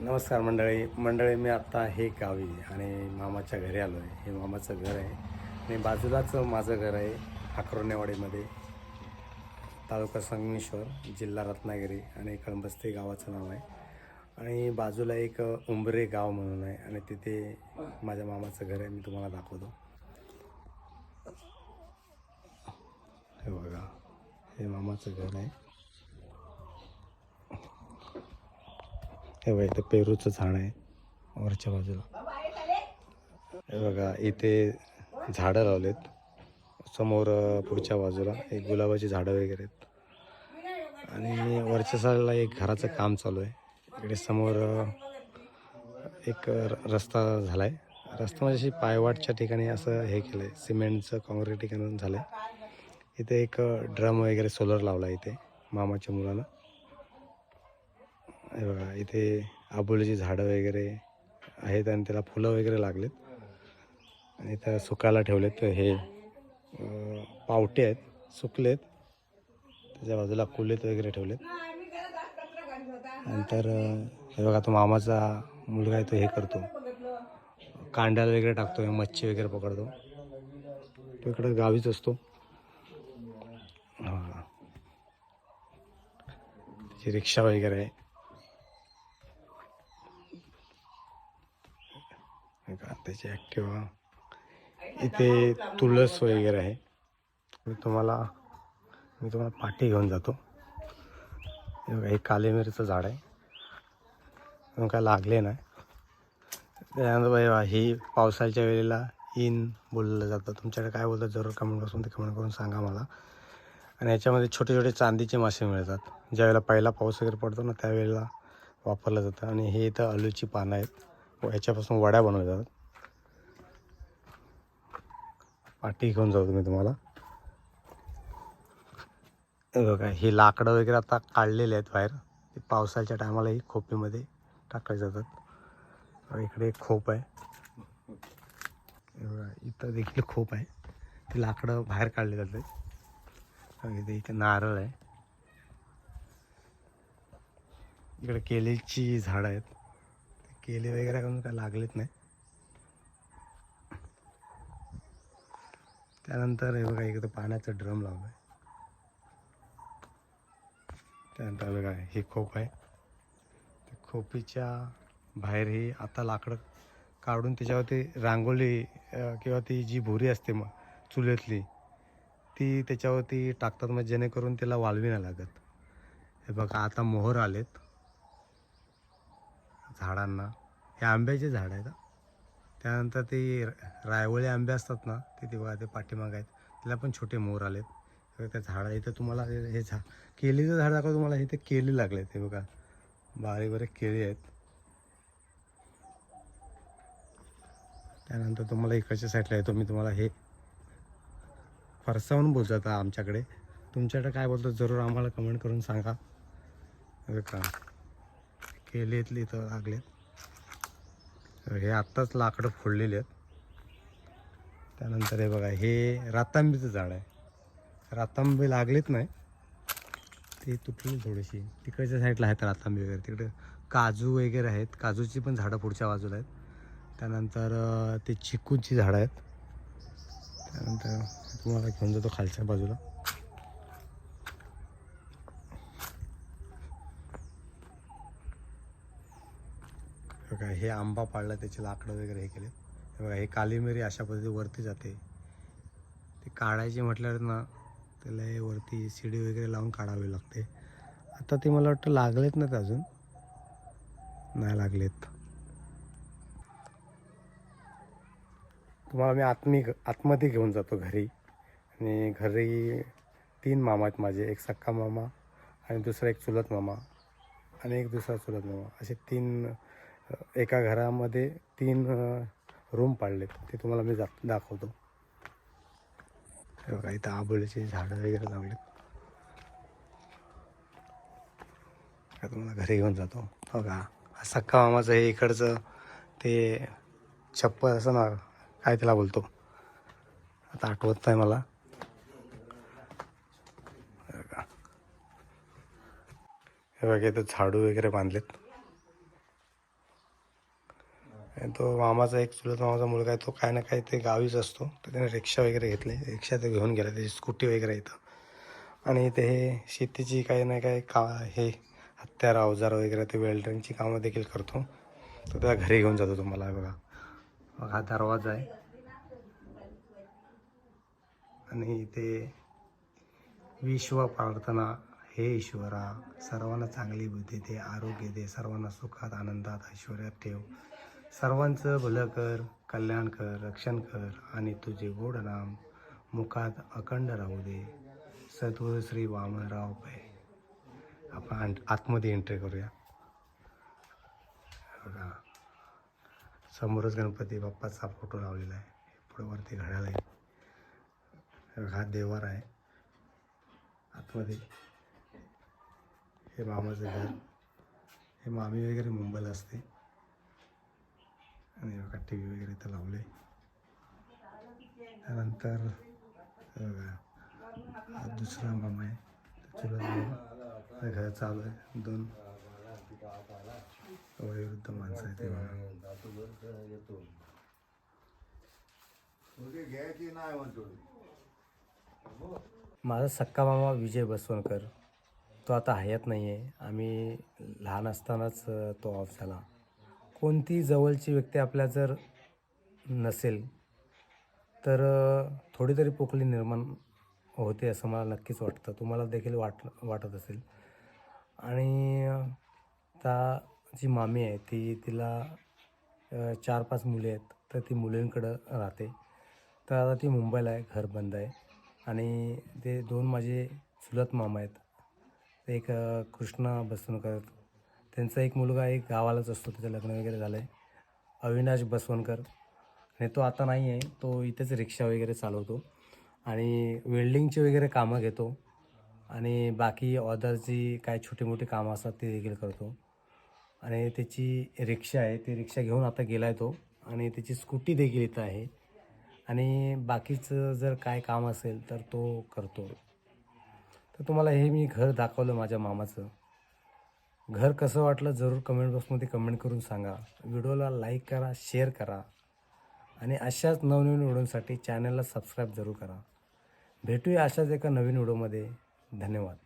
नमस्कार मंडळी. मंडळी मी आत्ता हे गावी आणि मामाच्या घरी आलो आहे हे मामाचं घर आहे आणि बाजूलाच माझं घर आहे अक्रोनेवाडीमध्ये तालुका संगमेश्वर जिल्हा रत्नागिरी आणि कळंबस्ते गावाचं नाव आहे. आणि बाजूला एक उंबरे गाव म्हणून आहे आणि तिथे माझ्या मामाचं घर आहे. मी तुम्हाला दाखवतो. हे बघा हे मामाचं घर आहे. हे बघा इथं पेरूचं झाड आहे वरच्या बाजूला. हे बघा इथे झाडं लावलेत. समोर पुढच्या बाजूला एक गुलाबाची झाडं वगैरे आहेत. आणि वरच्या साईडला एक घराचं काम चालू आहे. इकडे समोर एक र- रस्ता झाला आहे रस्ता म्हणजे अशी पायवाटच्या ठिकाणी असं हे केलं आहे सिमेंटचं काँक्रीट ठिकाणी झालं आहे इथे एक ड्रम वगैरे सोलर लावला आहे इथे मामाच्या मुलानं. हे बघा इथे आबोलीची झाडं वगैरे आहेत आणि त्याला फुलं वगैरे लागलेत. आणि इथं सुकायला ठेवलेत हे पावटे आहेत सुकलेत. त्याच्या बाजूला कुलेत वगैरे ठेवलेत. नंतर हे बघा तो मामाचा मुलगा आहे तो हे करतो. कांड्याला वगैरे टाकतो मच्छी वगैरे पकडतो. तो इकडं गावीच असतो. हां. त्याची रिक्षा वगैरे आहे हे का त्याची ॲक्टिवा इथे तुळस वगैरे आहे. मी तुम्हाला मी तुम्हाला पाठी घेऊन जातो. हे कालेमिरीचं झाड आहे. काय लागले नाही. त्यानंतर बघा, ही पावसाच्या वेळेला इन बोललं जातं. तुमच्याकडे काय बोलतात जरूर कमेंट करून ते कमेंट करून सांगा मला. आणि याच्यामध्ये छोटे छोटे चांदीचे मासे मिळतात. ज्यावेळेला पहिला पाऊस वगैरे पडतो ना त्यावेळेला वापरलं जातं. आणि हे इथं आलूची पानं आहेत. व याच्यापासून वड्या बनवल्या जातात. पाठी घेऊन जाऊ तुम्ही तुम्हाला. बघा ही लाकडं वगैरे आता काढलेली आहेत बाहेर. ते पावसाच्या टायमाला ही खोपीमध्ये टाकले जातात. इकडे एक खोप आहे. बघा इथं देखील खोप आहे. ती लाकडं बाहेर काढले जातात. इथे इथे नारळ आहे. इकडे केलेची झाडं आहेत. ते वगैरे करून काय लागलेत नाही. त्यानंतर हे बघा इकडं पाण्याचा ड्रम लावला आहे त्यानंतर बघा ही खोप आहे. त्या खोपीच्या बाहेर ही आता लाकडं काढून त्याच्यावरती रांगोळी किंवा ती जी भुरी असते मग चुलीतली ती त्याच्यावरती टाकतात मग जेणेकरून त्याला वाळवी नाही लागत. हे बघा आता मोहर आलेत झाडांना. हे आंब्याचे झाड आहेत त्यानंतर ते रायवळे रायवळी आंबे असतात ना ते ते बघा ते पाठीमाग आहेत. त्याला पण छोटे मोर आलेत. त्या झाडा इथं तुम्हाला हे झा केळीचं झाड दाखवतो तुम्हाला. इथे केळी लागले ते बघा. बारीक बारीक केळी आहेत. त्यानंतर तुम्हाला इकडच्या साईडला येतो. मी तुम्हाला हे फरसावून बोलतात आमच्याकडे. तुमच्याकडे काय बोलतो जरूर आम्हाला कमेंट करून सांगा. हे का केली इथं लागलेत. हे आत्ताच लाकडं फोडलेली आहेत. त्यानंतर हे बघा हे रातांबीचं झाड आहे. रातांबी लागलेत नाही. ते तुटली थोडीशी. तिकडच्या साईडला आहेत रातांबी वगैरे. तिकडे काजू वगैरे आहेत. काजूची पण झाडं पुढच्या बाजूला आहेत. त्यानंतर ते चिकूची झाडं आहेत. त्यानंतर तुम्हाला घेऊन जातो खालच्या बाजूला. बघा हे आंबा पाळला त्याचे लाकडं वगैरे हे केले. हे बघा हे काली मिरी अशा पद्धती वरती जाते. ते काढायचे म्हटल्यावर ना त्याला हे वरती शिडी वगैरे लावून काढावी लागते. आता ते मला वाटतं लागलेत ना ते अजून. नाही लागलेत. तुम्हाला मी आत्मी आतमध्ये घेऊन जातो घरी. आणि घरी तीन मामा आहेत माझे एक सक्का मामा आणि दुसरा एक चुलत मामा. आणि एक दुसरा चुलत मामा. असे तीन एका घरामध्ये तीन रूम पाडलेत. ते तुम्हाला मी जा दाखवतो. हे बघा इथं आबोलीची झाडं वगैरे लावलेत. तुम्हाला घरी घेऊन जातो. हो का? सख्खा सक्का मामाचं हे इकडचं ते छप्पर असं ना काय त्याला बोलतो? आता आठवत नाही मला. हे बघा. हे बघा इथं झाडू वगैरे बांधलेत. आणि तो मामाचा एक चुलत मामाचा मुलगा आहे तो काय ना काय ते गावीच असतो. तर त्याने रिक्षा वगैरे घेतली. रिक्षा ते घेऊन गेला त्याची स्कूटी वगैरे इथं. आणि इथे हे शेतीची काही ना काही का हे हत्यार अवजार वगैरे ते वेल्डरिंगची कामं देखील करतो. तर त्या घरी घेऊन जातो तुम्हाला बघा. बघा हा दरवाजा आहे. आणि इथे विश्व प्रार्थना. हे ईश्वरा सर्वांना चांगली बुद्धी दे आरोग्य दे सर्वांना सुखात आनंदात ऐश्वर्यात ठेव. सर्वांचं भलं कर कल्याण कर रक्षण कर आणि तुझे गोड नाम मुखात अखंड राहू दे. सद्गुरू श्री वामनराव पै. आपण आतमध्ये एंट्री करूया. बघा. समोरच गणपती बाप्पाचा फोटो लावलेला आहे. पुढे वरती घड्याळ आहे. हा देवार आहे. आतमध्ये. हे मामाचं घर. हे मामी वगैरे मुंबईला असते. आणि बघा टी व्ही वगैरे इथं लावले. त्यानंतर दुसरा मामा आहे. चुलत घर चालू आहे. दोन वयोवृद्ध माणसं आहे ते बघा. माझा सक्का मामा विजय बसवणकर तो आता हयात नाही आहे आम्ही लहान असतानाच तो ऑफ झाला. कोणती जवळची व्यक्ती आपल्या जर नसेल तर थोडी तरी पोकळी निर्माण होते असं मला नक्कीच वाटतं. तुम्हाला देखील वाट वाटत असेल. आणि ता त्या जी मामी आहे ती तिला चार पाच मुले आहेत तर ती मुलींकडं राहते. तर आता ती मुंबईला आहे घर बंद आहे. आणि ते दोन माझे चुलत मामा आहेत. एक कृष्णा बसवणकर त्यांचा एक मुलगा एक गावालाच असतो त्याचं लग्न वगैरे झालं आहे अविनाश बसवणकर आणि तो आता नाही आहे तो इथेच रिक्षा वगैरे चालवतो. आणि वेल्डिंगची वगैरे कामं घेतो. आणि बाकी ऑदरची काय छोटी मोठी कामं असतात ते देखील करतो. आणि त्याची रिक्षा आहे ती रिक्षा घेऊन आता गेला आहे तो. आणि त्याची स्कूटी देखील इथं आहे. आणि बाकीचं जर काय काम असेल तर तो करतो. तर तुम्हाला हे मी घर दाखवलं माझ्या मामाचं. घर कसं वाटलं जरूर कमेंट बॉक्समध्ये कमेंट करून सांगा. व्हिडिओला लाईक करा शेअर करा. आणि अशाच नवनवीन व्हिडिओसाठी चॅनलला सबस्क्राईब जरूर करा. भेटूया अशाच एका नवीन व्हिडिओमध्ये. धन्यवाद.